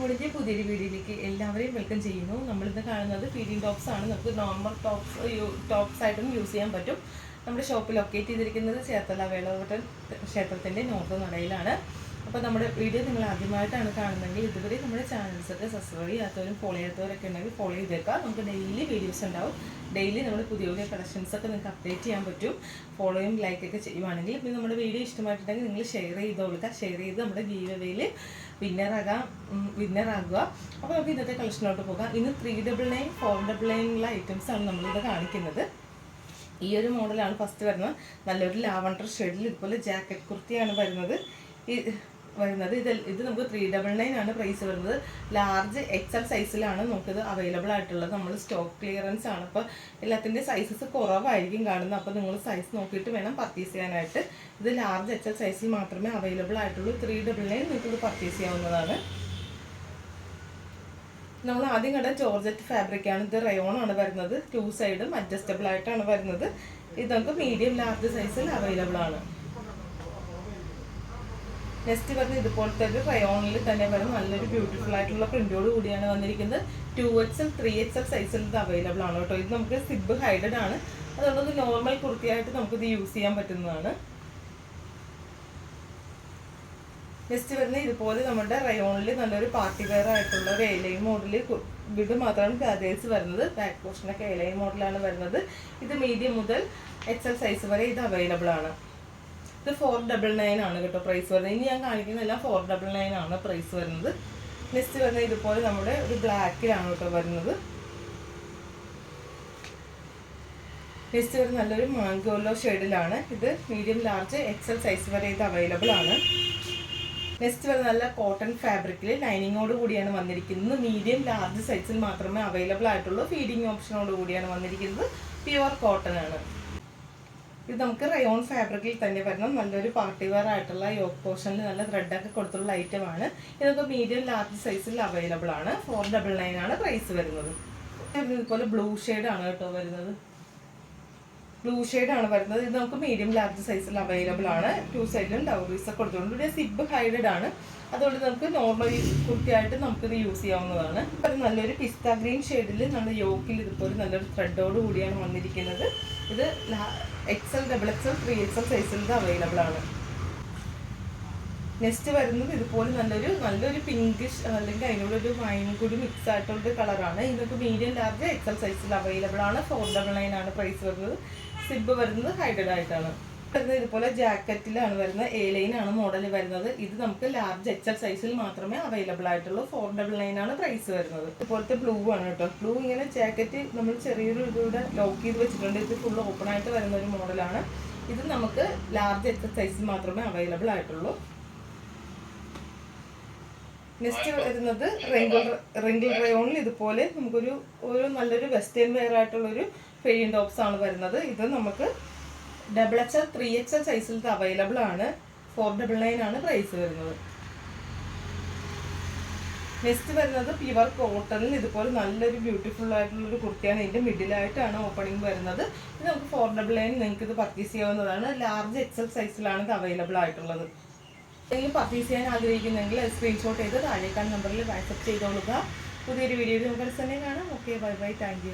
മോഡിന്റെ പുതിയൊരു വീഡിയോയിലേക്ക് എല്ലാവരെയും വെൽക്കം ചെയ്യുന്നു. നമ്മളിന്ന് കാണുന്നത് ഫീഡിങ് ടോപ്സ് ആണ്. നമുക്ക് നോർമൽ ടോപ്സ് ടോപ്സ് ആയിട്ടും യൂസ് ചെയ്യാൻ പറ്റും. നമ്മുടെ ഷോപ്പ് ലൊക്കേറ്റ് ചെയ്തിരിക്കുന്നത് ചേർത്തല വേളവട്ടൻ ക്ഷേത്രത്തിന്റെ നോർത്ത് നടയിലാണ്. അപ്പോൾ നമ്മുടെ വീഡിയോ നിങ്ങൾ ആദ്യമായിട്ടാണ് കാണുന്നതെങ്കിൽ ഇതുവരെ നമ്മുടെ ചാനൽസൊക്കെ സബ്സ്ക്രൈബ് ചെയ്യാത്തവരും ഫോളോ ചെയ്യാത്തവരൊക്കെ ഉണ്ടെങ്കിൽ ഫോളോ ചെയ്തേക്കാം നമുക്ക് ഡെയിലി വീഡിയോസ് ഉണ്ടാവും. ഡെയിലി നമ്മൾ പുതിയ പുതിയ കളക്ഷൻസ് ഒക്കെ നിങ്ങൾക്ക് അപ്ഡേറ്റ് ചെയ്യാൻ പറ്റും. ഫോളോയും ലൈക്കൊക്കെ ചെയ്യുവാണെങ്കിൽ പിന്നെ നമ്മുടെ വീഡിയോ ഇഷ്ടമായിട്ടുണ്ടെങ്കിൽ നിങ്ങൾ ഷെയർ ചെയ്തോളുക. ഷെയർ ചെയ്ത് നമ്മുടെ ഗീവവേയിൽ വിന്നറാകാം വിന്നറാകുക അപ്പോൾ നമുക്ക് ഇന്നത്തെ കളക്ഷനിലോട്ട് പോകാം. ഇന്ന് three double nine four double നയനുള്ള items ആണ് നമ്മളിത് കാണിക്കുന്നത്. ഈ ഒരു മോഡലാണ് ഫസ്റ്റ് വരുന്നത്. നല്ലൊരു ലാവണ്ടർ ഷെയ്ഡിൽ ഇതുപോലെ ജാക്കറ്റ് കുർത്തിയാണ് വരുന്നത്. വരുന്നത്. ഇത് ഇത് നമുക്ക് ത്രീ ഡബിൾ നയൻ ആണ് പ്രൈസ് വരുന്നത്. ലാർജ് എക്സൽ സൈസിലാണ് നമുക്കിത് അവൈലബിൾ ആയിട്ടുള്ളത്. നമ്മൾ സ്റ്റോക്ക് ക്ലിയറൻസ് ആണ്. അപ്പോൾ എല്ലാത്തിന്റെ സൈസസ് കുറവായിരിക്കും കാണുന്നത്. അപ്പോൾ നിങ്ങൾ സൈസ് നോക്കിയിട്ട് വേണം പർച്ചേസ് ചെയ്യാനായിട്ട്. ഇത് ലാർജ് എക്സൽ സൈസിൽ മാത്രമേ അവൈലബിൾ ആയിട്ടുള്ളൂ. ത്രീ ഡബിൾ നയൻ നിങ്ങൾക്ക് ഇത് പർച്ചേസ് ചെയ്യാവുന്നതാണ്. നമ്മൾ ആദ്യം കണ്ട ജോർജറ്റ് ഫാബ്രിക് ആണ്. ഇത് റയോൺ ആണ് വരുന്നത്. ടു സൈഡും അഡ്ജസ്റ്റബിൾ ആയിട്ടാണ് വരുന്നത്. ഇത് നമുക്ക് മീഡിയം ലാർജ് സൈസിൽ അവൈലബിൾ ആണ്. നെക്സ്റ്റ് വരുന്നത് ഇതുപോലത്തെ ഒരു റയോണിൽ തന്നെ വരുന്ന നല്ലൊരു ബ്യൂട്ടിഫുൾ ആയിട്ടുള്ള പ്രിന്റോട് കൂടിയാണ് വന്നിരിക്കുന്നത്. Two X L three X L സൈസിൽ ഇത് അവൈലബിൾ ആണ് കേട്ടോ. ഇത് നമുക്ക് സിബ് ഹൈഡഡ് ആണ്. അതുകൊണ്ട് നോർമൽ കുർത്തിയായിട്ട് നമുക്കിത് യൂസ് ചെയ്യാൻ പറ്റുന്നതാണ്. നെക്സ്റ്റ് വരുന്ന ഇതുപോലെ നമ്മുടെ റയോണിൽ നല്ലൊരു പാർട്ടി വെയർ ആയിട്ടുള്ള ഒരു എലൈൻ മോഡൽ വിട് മാത്രമാണ് ഗാദേഴ്സ് വരുന്നത്. ബാക്ക് പോർഷനൊക്കെ എലൈൻ മോഡലാണ് വരുന്നത്. ഇത് മീഡിയം മുതൽ എക്സ് എൽ സൈസ് വരെ ഇത് അവൈലബിൾ ആണ്. ഇത് ഫോർ ഡബിൾ നയൻ ആണ് കേട്ടോ പ്രൈസ് വരുന്നത്. ഇനി ഞാൻ കാണിക്കുന്ന എല്ലാം ഫോർ ഡബിൾ നയൻ ആണ് പ്രൈസ് വരുന്നത്. നെക്സ്റ്റ് വരുന്നത് ഇതുപോലെ നമ്മുടെ ഒരു ബ്ലാക്കിലാണ് കേട്ടോ വരുന്നത്. നെക്സ്റ്റ് വരുന്നത് നല്ലൊരു മാങ്കോലോ ഷെയ്ഡിലാണ് ഇത് മീഡിയം ലാർജ് എക്സൽ സൈസ് വരെ ഇത് അവൈലബിൾ ആണ്. നെക്സ്റ്റ് വരുന്നത് നല്ല കോട്ടൺ ഫാബ്രിക്കിൽ ലൈനിങ്ങോട് കൂടിയാണ് വന്നിരിക്കുന്നത്. മീഡിയം ലാർജ് സൈസിൽ മാത്രമേ അവൈലബിൾ ആയിട്ടുള്ളൂ. ഫീഡിങ് ഓപ്ഷനോട് കൂടിയാണ് വന്നിരിക്കുന്നത്. പ്യുവർ കോട്ടൺ ആണ്. ഇത് നമുക്ക് റയോൺ ഫാബ്രിക്കിൽ തന്നെ വരണം. നല്ലൊരു പാർട്ടി വെയർ ആയിട്ടുള്ള യോക്ക് പോർഷനിൽ നല്ല ത്രെഡൊക്കെ കൊടുത്തുള്ള ഐറ്റം ആണ്. ഇതൊക്കെ മീഡിയം ലാർജ് സൈസിൽ അവൈലബിൾ ആണ്. ഫോർ ഡബിൾ നയൻ ആണ് പ്രൈസ് വരുന്നത്. ഇതുപോലെ ബ്ലൂ ആണ് കേട്ടോ വരുന്നത്. ബ്ലൂ ആണ് വരുന്നത്. ഇത് നമുക്ക് മീഡിയം ലാർജ് സൈസിൽ അവൈലബിൾ ആണ്. ടു സൈഡിലും ഡൗറീസ് കൊടുത്തിട്ടുണ്ട്. ഇവിടെ സിബ് ഹൈഡഡ് ആണ്. അതുകൊണ്ട് നമുക്ക് നോർമൽ കുർത്തിയായിട്ട് നമുക്കിത് യൂസ് ചെയ്യാവുന്നതാണ്. നല്ലൊരു പിസ്ത ഗ്രീൻ ഷെയ്ഡിൽ നമ്മുടെ യോക്കിൽ ഇതുപോലെ നല്ലൊരു ത്രെഡോട് കൂടിയാണ് വന്നിരിക്കുന്നത്. ഇത് XL double XL three XL സൈസിൽ ഇത് അവൈലബിൾ ആണ്. നെക്സ്റ്റ് വരുന്നത് ഇതുപോലെ നല്ലൊരു നല്ലൊരു പിങ്കിഷ് അല്ലെങ്കിൽ അതിനോട് ഒരു വൈനും കൂടി മിക്സ് ആയിട്ടുള്ള കളറാണ് ഇതൊക്കെ മീഡിയം ലാർജ് എക്സൽ സൈസിൽ അവൈലബിൾ ആണ്. ഫോർ ഡബിൾ നയൻ ആണ് പ്രൈസ് വരുന്നത്. സിബ് വരുന്നത് ഹൈഡഡ് ആയിട്ടാണ്. ഇതുപോലെ ജാക്കറ്റിലാണ് വരുന്നത്. എ ലൈൻ ആണ് മോഡൽ വരുന്നത്. ഇത് നമുക്ക് ലാർജ് എച്ച് എൽ സൈസിൽ മാത്രമേ അവൈലബിൾ ആയിട്ടുള്ളൂ. ഫോർ ഡബിൾ നയൻ ആണ് പ്രൈസ് വരുന്നത്. ഇതുപോലത്തെ ബ്ലൂ ആണ് കേട്ടോ. ബ്ലൂ ഇങ്ങനെ ജാക്കറ്റ് നമ്മൾ ചെറിയൊരു ഇതിലൂടെ ലോക്ക് ചെയ്ത് വെച്ചിട്ടുണ്ട്. ഇത് ഫുൾ ഓപ്പൺ ആയിട്ട് വരുന്ന ഒരു മോഡലാണ് ഇത് നമുക്ക് ലാർജ് എച്ച് എൽ സൈസിൽ മാത്രമേ അവൈലബിൾ ആയിട്ടുള്ളൂ. നെക്സ്റ്റ് വരുന്നത് റിംഗിൾ റിംഗിൾ റയോണിൽ ഇതുപോലെ നമുക്കൊരു ഒരു നല്ലൊരു വെസ്റ്റേൺ വെയർ ആയിട്ടുള്ളൊരു ഫെയിൻ ടോപ്സ് ആണ് വരുന്നത്. ഇത് നമുക്ക് double X L three X L സൈസിൽ അവൈലബിൾ ആണ്. ഫോർ ഡബിൾ നയൻ ആണ് പ്രൈസ് വരുന്നത്. നെക്സ്റ്റ് വരുന്നത് പ്യുവർ കോട്ടണിൽ ഇതുപോലെ നല്ലൊരു ബ്യൂട്ടിഫുൾ ആയിട്ടുള്ള ഒരു കുർത്തിയാണ് ഇതിന്റെ മിഡിലായിട്ടാണ് ഓപ്പണിംഗ് വരുന്നത്. ഇത് നമുക്ക് ഫോർ ഡബിൾ നയൻ നിങ്ങൾക്ക് ഇത് പർച്ചേസ് ചെയ്യാവുന്നതാണ്. ലാർജ് എക്സൽ സൈസിലാണ് ഇത് അവൈലബിൾ ആയിട്ടുള്ളത്. എന്തെങ്കിലും പർച്ചേസ് ചെയ്യാൻ ആഗ്രഹിക്കുന്നെങ്കിൽ സ്ക്രീൻഷോട്ട് ചെയ്ത് താഴേക്കാൻ നമ്പറിൽ വാട്സപ്പ് ചെയ്തോളുക. പുതിയൊരു വീഡിയോയിൽ നമുക്ക് തന്നെ കാണാം. Okay bye bye thank